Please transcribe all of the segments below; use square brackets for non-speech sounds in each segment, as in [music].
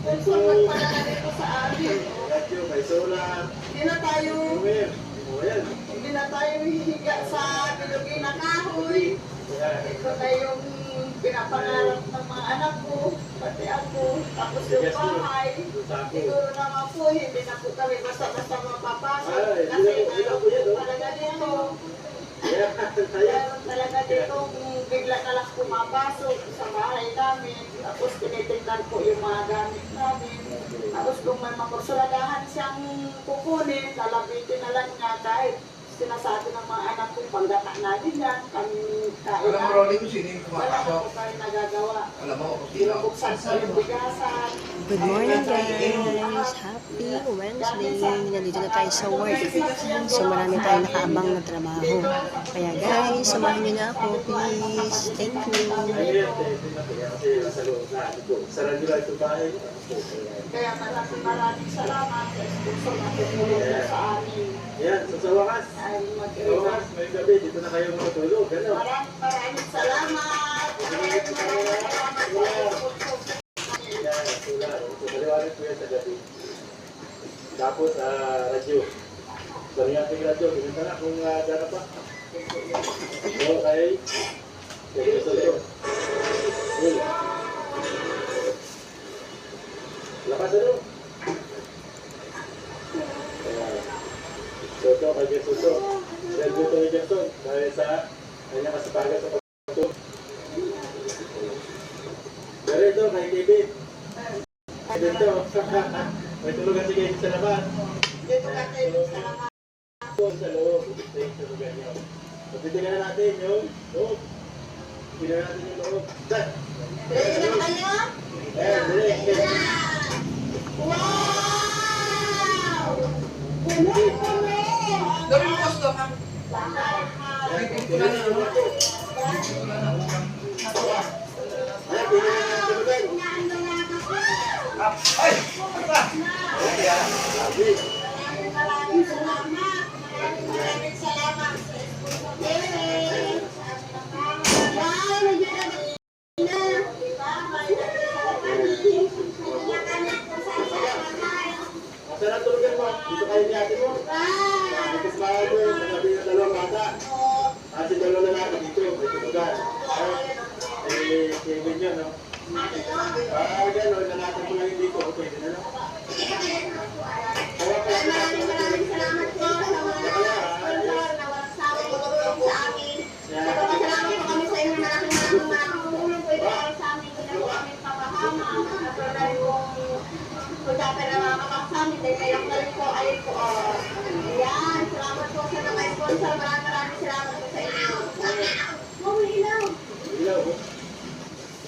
sponsor magpadala dito sa amin. May solar. Hindi na tayo, hindi na tayo hihiga sa bilugin na kahoy. Ito na yung pinapangarap ng mga anak ko, pati ako. Tapos yung bahay. Siguro naman po, hindi na po kami basta-basta mapapasok. Kasi po meron oh. talaga dito. Meron talaga dito bigla na lang pumapasok. Tapos tinitingnan po yung mga gamit namin. Tapos kung may makursuladahan siyang kukunin, lalabitin na lang niya kahit sinasabi ng mga anak ko, panggata natin yan, kami kain Alam mo, namin. Rolly, kung sino yung Wala na pumapasok. po tayo nagagawa. Alam mo kung sino. Binubuksan po yung bigasan. Good morning guys! Happy Wednesday! Nandito na tayo sa work. So marami tayong nakaabang na trabaho. Kaya guys, samahan niyo na ako please. Thank you. Kaya maraming maraming salamat sa sponsor na tumulong na sa amin. Yan, sa wakas. Ay may gabi. Dito na kayo matulog. Ano? Maraming maraming salamat. Maraming maraming salamat. So. Tapos, ah, radyo. So, yung ating radyo, binenta na kung uh, gano'n pa. Okay. Sige, sa loob. Kanya kasipagan sa pagkato. Pero ito, kay David. Dito, may tulugan si David sa labas. Dito ka tayo sa Ito sa loob, ito yung tulugan niyo. Pagtitingnan natin yung loob. Tingnan natin yung loob. Ready na kayo? Ayan, dali. Wow! Mo gusto ka. Ayan, Bibig ko Ay! Maraming salamat. Maraming salamat sa sponsor namin. Wow, nandiyan na? May nagkasala kami. Hindi na kami kasasalamat. Masarap ang tulugan mo. Dito kayo ni ate mo. Dati na mga kapag sa amin. Dahil kayo na rin po ay po. oh. Yan. Salamat po sa mga sponsor. Maraming maraming salamat po sa inyo. Oh, ilaw. Ilaw.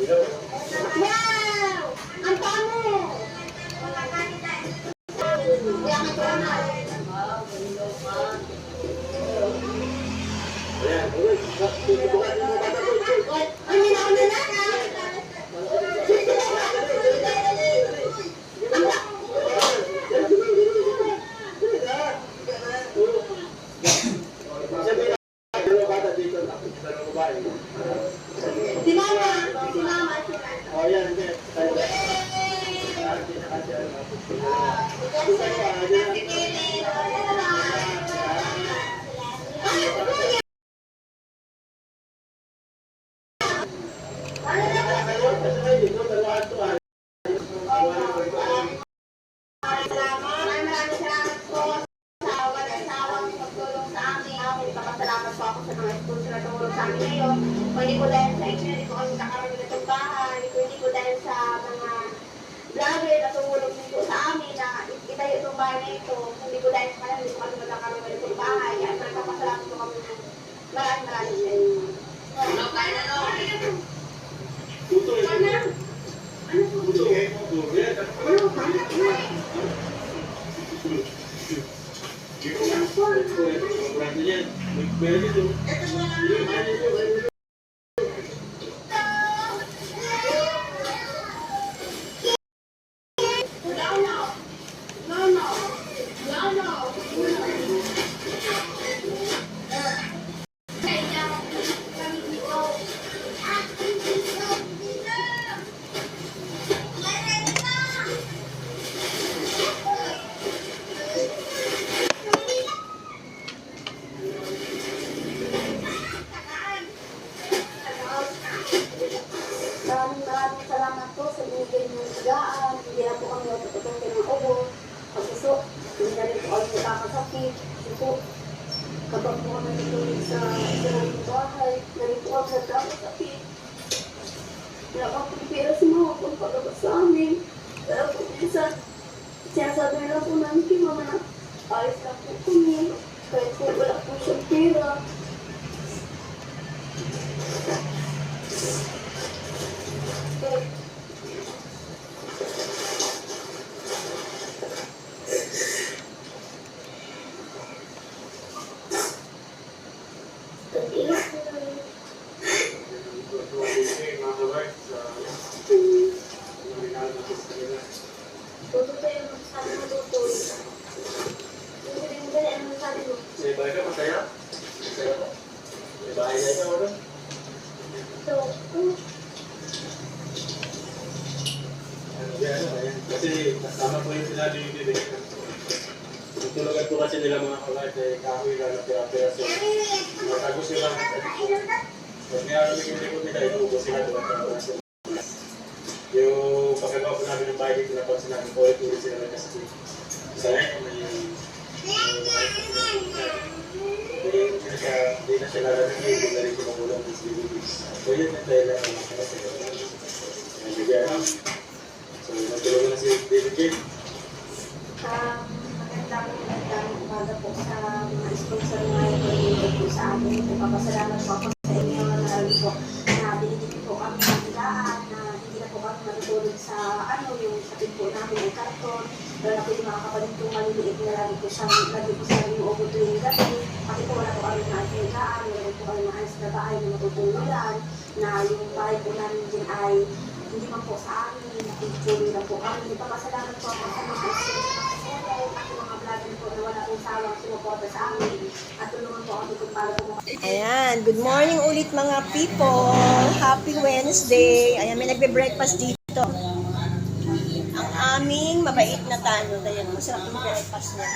Ilaw. Wow! Ang tamo! Hindi ko dahil sa inyo, hindi ko kami kakaroon ng itong bahay, hindi ko dahil sa mga vlogger na tumulong dito sa amin na itayo itong bahay na ito. Hindi ko dahil Hindi na kami nakakasakit. Kasi po, kapag po kami sa isa ng bahay, na rin po kami nagkakasakit. Wala pa po pera si mama po pagkabas sa amin. Pero po minsan, sinasabi na po namin kay mama na ayos lang po kami. Kahit po. Tuto tayo ng sabi mo tuto. Hindi rin ba ang May bahay ka, masaya? Masaya ka? May bahay na ikaw, ano? So, Ano, yan, ano, ayan. Kasi kasama ko yung sinabi yung bibig. Tutulugan po kasi nila mga kulay kay kahoy na natira-tira sa Matago sila. Pag may araw yung likod nila, inuubos sila diba? Tapos, Yung pagkagawa po namin ng bahay dito na pag sinabi ko, ulit sila ng kasi. Yung may hindi na siya, hindi na siya lalamig, hindi na rin siya magulang ng CBD. So yun yung dahilan ng mga kasi. Nabigyan, no? So, nagtulungan na si David King. Ah, magandang magandang umaga po sa mga sponsor na ito po sa amin. Nagpapasalamat po ako sa ano yung sakit po namin ng karton. Lalo na po yung mga kapatid maliliit na lagi po siyang lagi po siyang yung ubo tuwing gabi. Kasi po wala po kami na higaan, wala po kami maayos na bahay na matutulugan na yung bahay po namin din ay hindi man po sa amin, nakikituloy na po kami. Nagpapasalamat po ako sa mga sa Ayan, good morning ulit mga people. Happy Wednesday. Ayan, may nagbe-breakfast dito. Aming mabait na tanod. Ayan, masarap yung breakfast niya.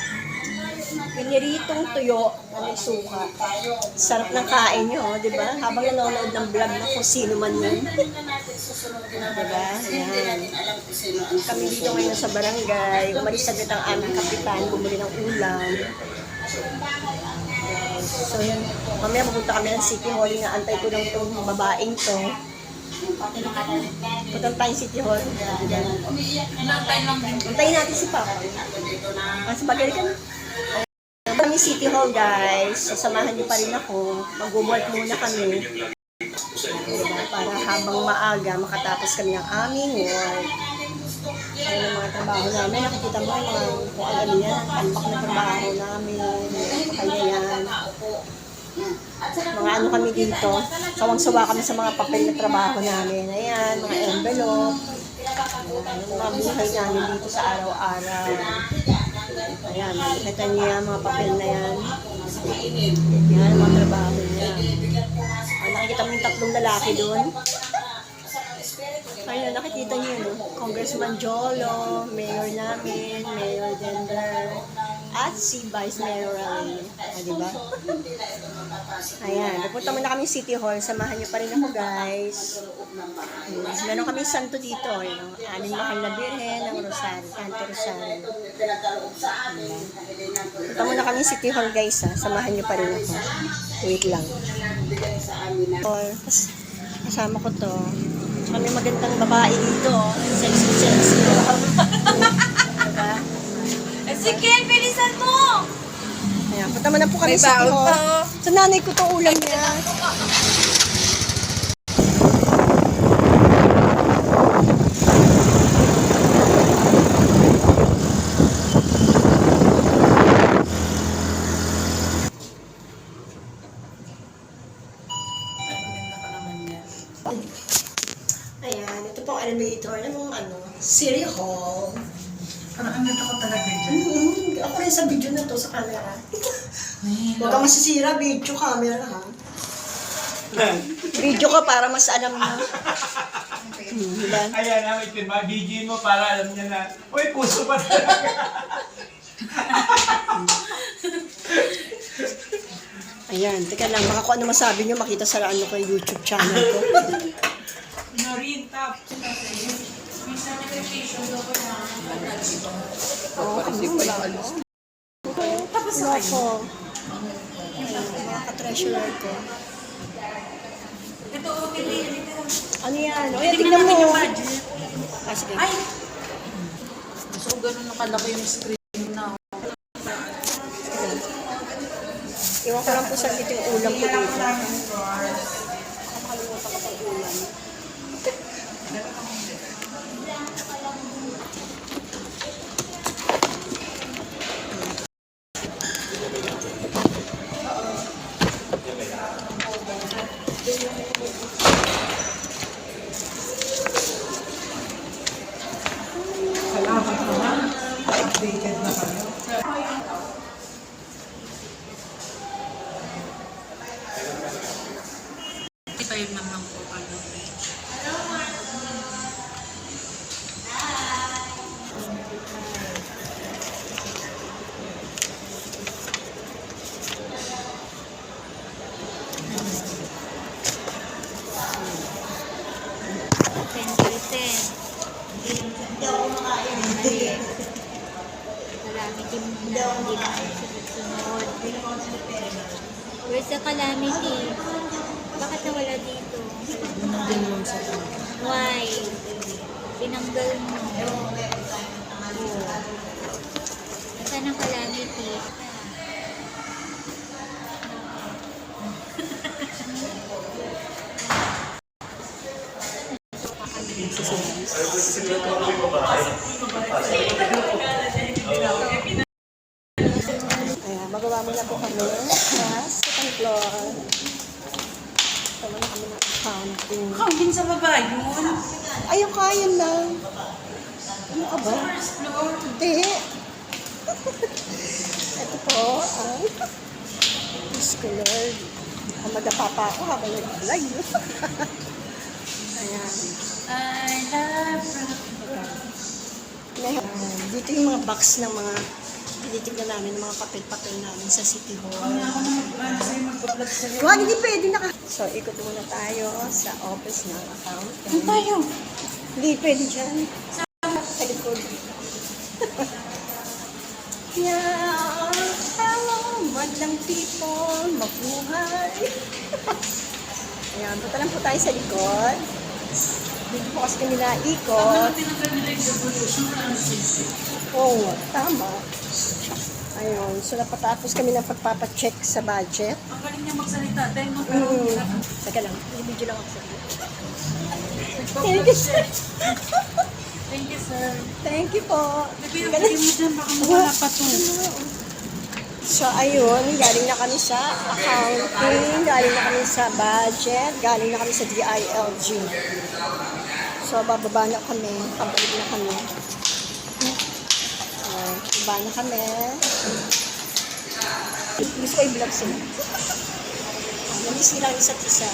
Piniritong tuyo na may suka. Sarap ng kain nyo, oh, di ba? Habang nanonood ng vlog na kung sino man yun. Di ba? Ayan. Kami dito ngayon sa barangay. Umalis agad ang aming kapitan. Bumili ng ulam. So yan, mamaya pupunta kami ng City Hall. Inaantay ko lang itong babaeng to. Punta tayong City Hall. Antayin natin si Papa. Ah, sabagay ka na. Kami City Hall guys. Sasamahan niyo pa rin ako. Mag-work muna kami. Para habang maaga makatapos kami ng aming work. Ayun ang mga trabaho namin. Nakikita mo yung mga kung ano yan. Tampak na trabaho namin. Kaya yan. Mga ano kami dito. Sawang-sawa kami sa mga papel na trabaho namin. Ayan, mga envelope. Ayan, yung mga buhay namin dito sa araw-araw. Ayan, nakita niyo yan, mga papel na yan. Yan, mga trabaho niya. Ay, nakikita mo yung tatlong lalaki doon. Ayun, nakikita niyo no? Congressman Jolo, Mayor namin, Mayor Denver, at si Vice Mayor Raleigh. Ah, di ba? Ayan, pupunta muna kami City Hall. Samahan niyo pa rin ako, guys. Hmm, Meron kami santo dito. Yun, ang aming mahal na birhen ng Rosario, Santo Rosario. Ayan. Punta muna kami City Hall, guys. Ha? Samahan niyo pa rin ako. Wait lang. Hall. Kas- Kasama ko to. May magandang babae dito. oh. Sexy, sexy. [laughs] oh. Sige, bilisan mo! Ayan, punta mo na po kami May sa baon pa. Sa nanay ko to ulam niya. Ayan, ito pong elevator ng ano, City Hall. Parang ang ganda ko talaga dyan. Hmm, ako rin sa video na to, sa camera. Huwag ka masisira, video camera ha. video ka para mas alam na. Hmm, diba? Ayan, namin din, mag-DJ mo para alam niya na, uy, puso pa talaga. [laughs] Ayan, teka lang, baka kung ano masabi nyo, makita sa ano ko YouTube channel ko. Ko na. Oo, kami wala ano. Tapos na ako. Mga ka-treasurer ko. Ito. Ito. Ano yan? O yan, Tingnan tignan mo. yung budget. Ah, sige. Ay! So, ganun nakalaki yung screen na. Iwan ko lang po sa dito yung ulam ko dito. Calamity? Bakit nawala dito? Why? Tinanggal mo. Oh. Nasaan ang calamity? Ayan, magawa muna po kami sa second floor. Tama na kami ng accounting. Counting sa baba yun. Ayun, kaya lang. Ano ka ba? First floor. Hindi. [laughs] Ito po ang Diyos ko Lord. Ang madapa pa ako habang nag-live. [laughs] Ayan. I love Ngayon, dito yung mga box ng mga tinitignan namin, ng mga papel-papel namin sa City Hall. Wag, hindi pwede naka... So, ikot muna tayo sa office ng account. Ano tayo? Hindi pwede dyan. Sa likod. [laughs] yeah, hello, madlang people, mabuhay. [laughs] Ayan, punta lang po tayo sa likod. Dito po kasi kami naikot. Tinanggal nila yung devolution Francis. Oo, nga, tama. Ayun, so napatapos kami ng pagpapacheck sa budget. Ang galing niya magsalita. Dahil mo Mm. Teka lang, i-video lang ako sa Thank you, sir. Thank you, sir. Thank you po. Bebe, yung galing mo dyan. Baka mawala pa to. So, ayun, galing na kami sa accounting, galing na kami sa budget, galing na kami sa DILG. So, bababa na kami, pabalik na kami. Uh, baba na kami. Gusto ko i-vlog sila. Namiss nila isa't isa.